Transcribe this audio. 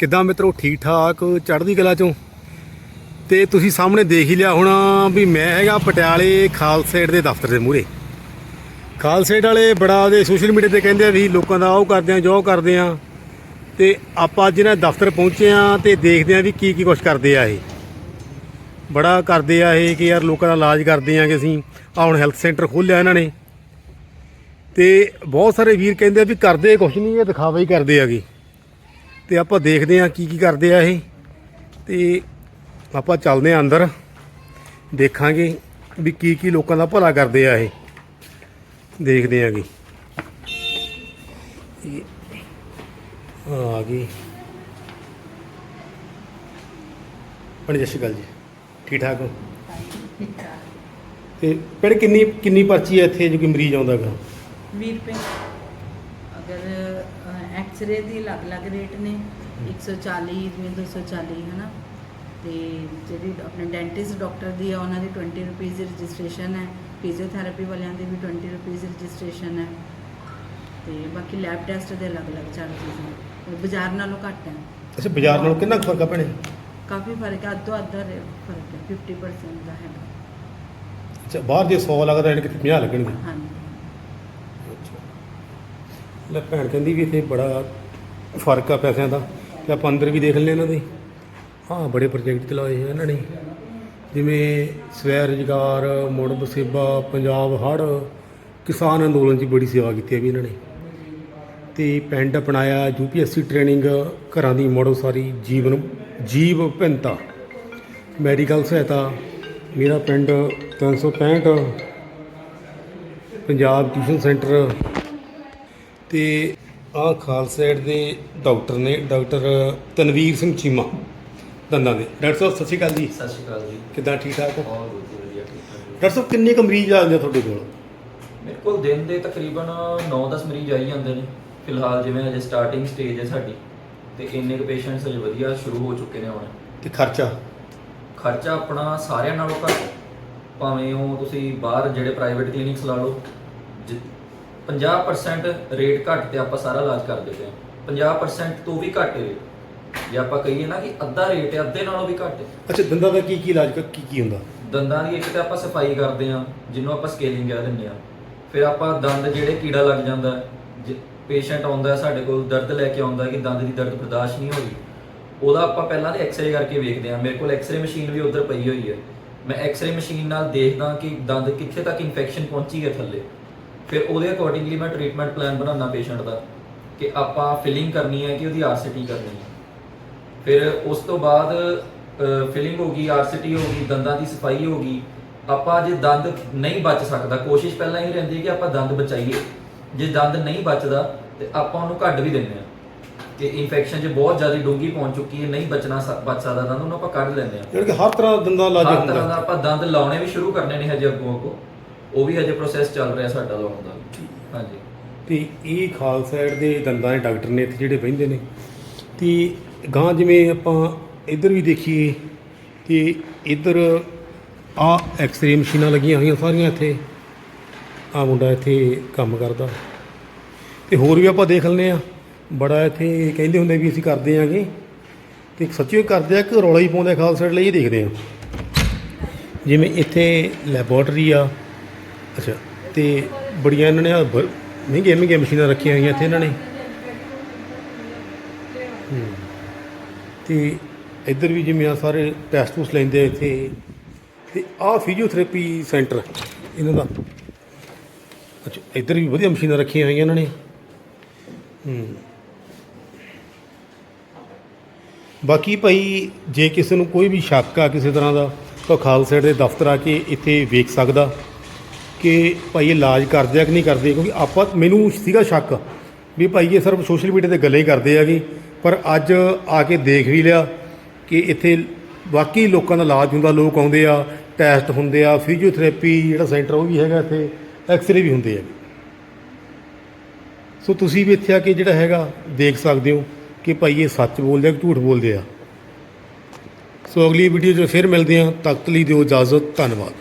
ਕਿੱਦਾਂ ਮਿੱਤਰੋ ਠੀਕ ਠਾਕ ਚੜ੍ਹਦੀ ਕਲਾ ਚੋਂ? ਤੇ ਤੁਸੀਂ ਸਾਹਮਣੇ ਦੇਖ ਹੀ ਲਿਆ ਹੋਣਾ ਵੀ ਮੈਂ ਹੈਗਾ ਪਟਿਆਲੇ ਖਾਲਸੇਟ ਦੇ ਦਫ਼ਤਰ ਦੇ ਮੂਹਰੇ। ਖਾਲਸੇਟ ਵਾਲੇ ਬੜਾ ਉਹਦੇ ਸੋਸ਼ਲ ਮੀਡੀਆ ਤੇ ਕਹਿੰਦੇ ਆ ਵੀ ਲੋਕਾਂ ਦਾ ਉਹ ਕਰਦੇ ਆ, ਜੋ ਕਰਦੇ ਆ। ਤੇ ਆਪਾਂ ਅੱਜ ਇਹਨਾਂ ਦਫ਼ਤਰ ਪਹੁੰਚੇ ਆ ਤੇ ਦੇਖਦੇ ਆ ਵੀ ਕੀ ਕੀ ਕੁਛ ਕਰਦੇ ਆ ਇਹ। ਬੜਾ ਕਰਦੇ ਆ ਇਹ ਕਿ ਯਾਰ ਲੋਕਾਂ ਦਾ ਇਲਾਜ ਕਰਦੇ ਆ ਕਿ ਅਸੀਂ। ਆ ਹੁਣ ਹੈਲਥ ਸੈਂਟਰ ਖੋਲ੍ਹਿਆ ਇਹਨਾਂ ਨੇ। ਤੇ ਬਹੁਤ ਸਾਰੇ ਵੀਰ ਕਹਿੰਦੇ ਆ ਵੀ ਕਰਦੇ ਕੁਛ ਨਹੀਂ ਇਹ ਦਿਖਾਵਾ ਹੀ ਕਰਦੇ ਆਗੇ। ਤੇ ਆਪਾਂ ਦੇਖਦੇ ਆ ਕੀ ਕੀ ਕਰਦੇ ਆ ਇਹ। ਤੇ ਆਪਾਂ ਚੱਲਦੇ ਆ ਅੰਦਰ। ਦੇਖਾਂਗੇ ਵੀ ਕੀ ਕੀ ਲੋਕਾਂ ਦਾ ਭਲਾ ਕਰਦੇ ਆ ਇਹ। ਦੇਖਦੇ ਆਗੇ ਇਹ ਆ ਗਈ। ਜੀ ਸਤਿ ਅਕਾਲ ਜੀ। ਠੀਕ ਠਾਕ ਹੋ? ਤੇ ਭੈਣ ਕਿੰਨੀ ਕਿੰਨੀ ਪਰਚੀ ਹੈ ਇੱਥੇ ਜੋ ਕਿ ਮਰੀਜ਼ ਆਉਂਦਾ ਗਾ? 20 ਰੁਪਏ। ਅਗਰ ਐਕਸ-ਰੇ ਦੀ ਅਲੱਗ-ਅਲੱਗ ਰੇਟ ਨੇ 140 ਜਿਵੇਂ 240 ਹੈ ਨਾ ਤੇ ਜਿਹੜੀ ਆਪਣੇ ਡੈਂਟਿਸਟ ਡਾਕਟਰ ਦੀ ਹੈ ਉਹਨਾਂ ਦੀ 20 ਰੁਪਏ ਦੀ ਰਜਿਸਟ੍ਰੇਸ਼ਨ ਹੈ। ਫਿਜ਼ੀਓਥੈਰੇਪੀ ਵਾਲਿਆਂ ਦੀ ਵੀ 20 ਰੁਪਏ ਦੀ ਰਜਿਸਟ੍ਰੇਸ਼ਨ ਹੈ। ਤੇ ਬਾਕੀ ਲੈਬ ਟੈਸਟ ਦੇ ਅਲੱਗ-ਅਲੱਗ ਚਾਰजेस ਨੇ। ਬਾਜ਼ਾਰ ਨਾਲੋਂ ਘੱਟ ਹੈ। ਅੱਛਾ ਬਾਜ਼ਾਰ ਨਾਲੋਂ ਕਿੰਨਾ ਫ਼ਰਕ ਆ ਭੈਣੇ? ਕਾਫੀ ਫ਼ਰਕ ਹੈ। ਅੱਧੋ ਅੱਧਾ ਫ਼ਰਕ ਹੈ। 50% ਦਾ ਹੈਗਾ। ਅੱਛਾ ਬਾਹਰ ਦੇ 100 ਲੱਗਦਾ ਇਹਨੇ ਕਿਤੇ 50 ਲੱਗਣਗੇ। ਹਾਂਜੀ। ਲੈ ਭੈਣ ਕਹਿੰਦੀ ਵੀ ਇੱਥੇ ਬੜਾ ਫ਼ਰਕ ਆ ਪੈਸਿਆਂ ਦਾ ਤੇ ਆਪਾਂ ਅੰਦਰ ਵੀ ਦੇਖ ਲੈਂਦੇ ਇਹਨਾਂ ਦੇ। ਹਾਂ, ਬੜੇ ਪ੍ਰੋਜੈਕਟ ਚਲਾਏ ਹੋਏ ਇਹਨਾਂ ਨੇ। ਜਿਵੇਂ ਸਵੈ ਰੁਜ਼ਗਾਰ, ਮੁੜ ਬਸੇਬਾ ਪੰਜਾਬ ਹੜ੍ਹ, ਕਿਸਾਨ ਅੰਦੋਲਨ 'ਚ ਬੜੀ ਸੇਵਾ ਕੀਤੀ ਹੈ ਵੀ ਇਹਨਾਂ ਨੇ। ਤੇ ਪਿੰਡ ਅਪਣਾਇਆ ਯੂਪੀਐਸਸੀ ਟ੍ਰੇਨਿੰਗ ਘਰਾਂ ਦੀ ਮੁੜ ਸਾਰੀ, ਜੀਵਨ, ਜੀਵ ਭਿੰਨਤਾ। ਮੈਡੀਕਲ ਸਹਾਇਤਾ, ਮੇਰਾ ਪਿੰਡ 365 ਪੰਜਾਬ ਟਿਊਸ਼ਨ ਸੈਂਟਰ ਤੇ ਆਹ ਖਾਲਸਾ ਏਡ ਦੇ ਡਾਕਟਰ ਨੇ ਡਾਕਟਰ ਤਨਵੀਰ ਸਿੰਘ ਚੀਮਾ ਦੰਦਾਂ ਦੇ। ਡਾਕਟਰ ਸਾਹਿਬ ਸਤਿ ਸ਼੍ਰੀ ਅਕਾਲ ਜੀ। ਸਤਿ ਸ਼੍ਰੀ ਅਕਾਲ ਜੀ। ਕਿੱਦਾਂ ਠੀਕ ਠਾਕ ਹੋ? ਬਹੁਤ ਵਧੀਆ ਠੀਕ ਠਾਕ। ਡਾਕਟਰ ਸਾਹਿਬ ਕਿੰਨੇ ਕੁ ਮਰੀਜ਼ ਆਉਂਦੇ ਆ ਤੁਹਾਡੇ ਕੋਲ? ਮੇਰੇ ਕੋਲ ਦਿਨ ਦੇ ਤਕਰੀਬਨ 9-10 ਮਰੀਜ਼ ਆਈ ਜਾਂਦੇ ਨੇ। ਫਿਲਹਾਲ ਜਿਵੇਂ ਅਜੇ ਸਟਾਰਟਿੰਗ ਸਟੇਜ ਹੈ ਸਾਡੀ ਤੇ ਇੰਨੇ ਕੁ ਪੇਸ਼ੈਂਟਸ ਅਜੇ ਵਧੀਆ ਸ਼ੁਰੂ ਹੋ ਚੁੱਕੇ ਨੇ ਹੁਣ। ਤੇ ਖਰਚਾ? ਖਰਚਾ ਆਪਣਾ ਸਾਰਿਆਂ ਨਾਲੋਂ ਘੱਟ। ਭਾਵੇਂ ਉਹ ਤੁਸੀਂ ਬਾਹਰ ਜਿਹੜੇ ਪ੍ਰਾਈਵੇਟ ਕਲੀਨਿਕਸ ਲਾ ਲਓ ਜਿ- 50% ਰੇਟ ਘੱਟ ਤੇ ਆਪਾਂ ਸਾਰਾ ਇਲਾਜ ਕਰ ਦਿੰਦੇ ਹਾਂ 50% ਤੋਂ ਵੀ ਘੱਟ ਰੇਟ ਜੇ ਆਪਾਂ ਕਹੀਏ ਨਾ ਕਿ ਅੱਧਾ ਰੇਟ ਹੈ ਅੱਧੇ ਨਾਲੋਂ ਵੀ ਘੱਟ। ਹੈ ਅੱਛਾ ਦੰਦਾਂ ਦਾ ਕੀ ਕੀ ਇਲਾਜ ਕ- ਕੀ ਹੁੰਦਾ? ਦੰਦਾਂ ਦੀ ਇੱਕ ਤਾਂ ਆਪਾਂ ਸਫ਼ਾਈ ਕਰਦੇ ਹਾਂ ਜਿਹਨੂੰ ਆਪਾਂ ਸਕੇਲਿੰਗ ਕਹਿ ਦਿੰਦੇ ਹਾਂ ਫਿਰ ਆਪਾਂ ਦੰਦ ਜਿਹੜੇ ਕੀੜਾ ਲੱਗ ਜਾਂਦਾ ਪੇਸ਼ੈਂਟ ਆਉਂਦਾ ਸਾਡੇ ਕੋਲ ਦਰਦ ਲੈ ਕੇ ਆਉਂਦਾ ਕਿ ਦੰਦ ਦੀ ਦਰਦ ਬਰਦਾਸ਼ਤ ਨਹੀਂ ਹੋ ਰਹੀ ਉਹਦਾ ਆਪਾਂ ਪਹਿਲਾਂ ਤੇ ਐਕਸ-ਰੇ ਕਰਕੇ ਵੇਖਦੇ ਹਾਂ ਮੇਰੇ ਕੋਲ ਐਕਸ-ਰੇ ਮਸ਼ੀਨ ਵੀ ਉੱਧਰ ਪਈ ਹੋਈ ਹੈ ਮੈਂ ਐਕਸ-ਰੇ ਮਸ਼ੀਨ ਨਾਲ ਦੇਖਦਾ ਕਿ ਦੰਦ ਕਿੱਥੇ ਤੱਕ ਇਨਫੈਕਸ਼ਨ ਪਹੁੰਚੀ ਹੈ ਥੱਲੇ। ਫਿਰ ਉਹਦੇ ਅਕੋਰਡਿੰਗਲੀ ਮੈਂ ਟ੍ਰੀਟਮੈਂਟ ਪਲਾਨ ਬਣਾਉਣਾ ਪੇਸ਼ੈਂਟ ਦਾ ਕਿ ਆਪਾਂ ਫਿਲਿੰਗ ਕਰਨੀ ਹੈ ਕਿ ਉਹਦੀ ਆਰਸੀਟੀ ਕਰਨੀ ਹੈ। ਫਿਰ ਉਸ ਤੋਂ ਬਾਅਦ ਫਿਲਿੰਗ ਹੋ ਗਈ ਆਰਸੀਟੀ ਹੋ ਗਈ ਦੰਦਾਂ ਦੀ ਸਫ਼ਾਈ ਹੋ ਗਈ ਆਪਾਂ ਜੇ ਦੰਦ ਨਹੀਂ ਬਚ ਸਕਦਾ ਕੋਸ਼ਿਸ਼ ਪਹਿਲਾਂ ਹੀ ਰਹਿੰਦੀ ਹੈ ਕਿ ਆਪਾਂ ਦੰਦ ਬਚਾਈਏ। ਜੇ ਦੰਦ ਨਹੀਂ ਬਚਦਾ ਤੇ ਆਪਾਂ ਉਹਨੂੰ ਕੱਢ ਵੀ ਦਿੰਦੇ ਆ ਕਿ ਇਨਫੈਕਸ਼ਨ ਜੇ ਬਹੁਤ ਜ਼ਿਆਦਾ ਡੂੰਘੀ ਪਹੁੰਚ ਚੁੱਕੀ ਹੈ ਨਹੀਂ ਬਚਣਾ ਬਚ ਸਕਦਾ ਦੰਦ ਉਹਨੂੰ ਆਪਾਂ ਕੱਢ ਲੈਂਦੇ ਆ ਯਾਨੀ ਕਿ ਹਰ ਤਰ੍ਹਾਂ ਦਾ ਦੰਦਾਂ ਦਾ ਇਲਾਜ ਹਰ ਤਰ੍ਹਾਂ ਦਾ ਹੁੰਦਾ। ਆਪਾਂ ਦੰਦ ਲਾਉਣੇ ਵੀ ਸ਼ੁਰੂ ਕਰਨੇ ਨੇ ਹਜੇ ਅੱਗੋਂ ਅੱਗੋਂ। ਉਹ ਵੀ ਹਜੇ ਪ੍ਰੋਸੈਸ ਚੱਲ ਰਿਹਾ ਸਾਡਾ ਲਾਉਣ ਦਾ ਹਾਂਜੀ। ਤੇ ਇਹ ਖਾਲਸਾ ਏਡ ਦੇ ਦੰਦਾਂ ਦੇ ਡਾਕਟਰ ਨੇ ਇੱਥੇ ਜਿਹੜੇ ਬਹਿੰਦੇ ਨੇ ਤੇ ਗਾਂ ਜਿਵੇਂ ਆਪਾਂ ਇੱਧਰ ਵੀ ਦੇਖੀਏ ਤੇ ਇੱਧਰ ਆ ਐਕਸ-ਰੇ ਮਸ਼ੀਨਾਂ ਲੱਗੀਆਂ ਹੋਈਆਂ ਸਾਰੀਆਂ ਇੱਥੇ। ਆ ਮੁੰਡਾ ਇੱਥੇ ਕੰਮ ਕਰਦਾ। ਤੇ ਹੋਰ ਵੀ ਆਪਾਂ ਦੇਖ ਲੈਂਦੇ ਆ ਬੜਾ ਇੱਥੇ ਕਹਿੰਦੇ ਹੁੰਦੇ ਵੀ ਅਸੀਂ ਕਰਦੇ ਆਂਗੇ। ਤੇ ਸੱਚੀ ਕਰਦੇ ਆ ਕਿ ਰੌਲਾ ਹੀ ਪਾਉਂਦੇ ਖਾਲਸਾ ਲਈ ਦੇਖਦੇ ਆ ਜਿਵੇਂ ਇੱਥੇ ਲੈਬੋਰਟਰੀ ਆ ਅੱਛਾ, ਤੇ ਬੜੀਆਂ ਇਹਨਾਂ ਨੇ ਆਹ ਬ- ਮਹਿੰਗੀਆਂ ਮਹਿੰਗੀਆਂ ਮਸ਼ੀਨਾਂ ਰੱਖੀਆਂ ਹੋਈਆਂ ਇੱਥੇ ਇਹਨਾਂ ਨੇ। ਹੂੰ। ਤੇ ਇੱਧਰ ਵੀ ਜਿਵੇਂ ਆ ਸਾਰੇ ਟੈਸਟ ਟੂਸ ਲੈਂਦੇ ਆ ਇੱਥੇ, ਤੇ ਆਹ ਫਿਜ਼ੀਓਥੈਰੇਪੀ ਸੈਂਟਰ ਇਹਨਾਂ ਦਾ। ਅੱਛਾ, ਇੱਧਰ ਵੀ ਵਧੀਆ ਮਸ਼ੀਨਾਂ ਰੱਖੀਆਂ ਹੋਈਆਂ ਇਹਨਾਂ ਨੇ। ਹੂੰ। ਬਾਕੀ ਭਾਈ, ਜੇ ਕਿਸੇ ਨੂੰ ਕੋਈ ਵੀ ਸ਼ੱਕ ਆ ਕਿਸੇ ਤਰ੍ਹਾਂ ਦਾ, ਤਾਂ ਖਾਲਸਾ ਦੇ ਦਫ਼ਤਰ ਆ ਕੇ ਇੱਥੇ ਵੇਖ ਸਕਦਾ। ਕਿ ਭਾਈ ਇਹ ਇਲਾਜ ਕਰਦੇ ਆ ਕਿ ਨਹੀਂ ਕਰਦੇ? ਕਿਉਂਕਿ ਆਪਾਂ, ਮੈਨੂੰ ਸੀਗਾ ਸ਼ੱਕ ਵੀ ਭਾਈ ਇਹ ਸਿਰਫ ਸੋਸ਼ਲ ਮੀਡੀਆ ਤੇ ਗੱਲਾਂ ਹੀ ਕਰਦੇ ਆਗੇ ਪਰ ਅੱਜ ਆ ਕੇ ਦੇਖ ਵੀ ਲਿਆ ਕਿ ਇੱਥੇ ਵਾਕਈ ਲੋਕਾਂ ਦਾ ਇਲਾਜ ਹੁੰਦਾ, ਲੋਕ ਆਉਂਦੇ ਆ ਟੈਸਟ ਹੁੰਦੇ ਆ ਫਿਜ਼ੀਓਥੈਰੇਪੀ ਜਿਹੜਾ ਸੈਂਟਰ ਉਹ ਵੀ ਹੈਗਾ ਇੱਥੇ ਐਕਸ-ਰੇ ਵੀ ਹੁੰਦੇ ਆ। ਸੋ ਤੁਸੀਂ ਵੀ ਇੱਥੇ ਆ ਕੇ ਜਿਹੜਾ ਹੈਗਾ ਦੇਖ ਸਕਦੇ ਹੋ ਕਿ ਭਾਈ ਇਹ ਸੱਚ ਬੋਲਦੇ ਆ ਕਿ ਝੂਠ ਬੋਲਦੇ ਆ। ਸੋ ਅਗਲੀ ਵੀਡੀਓ 'ਚ ਫਿਰ ਮਿਲਦੇ ਹਾਂ। ਤਖ਼ਤ ਲਈ ਦਿਓ ਇਜਾਜ਼ਤ। ਧੰਨਵਾਦ।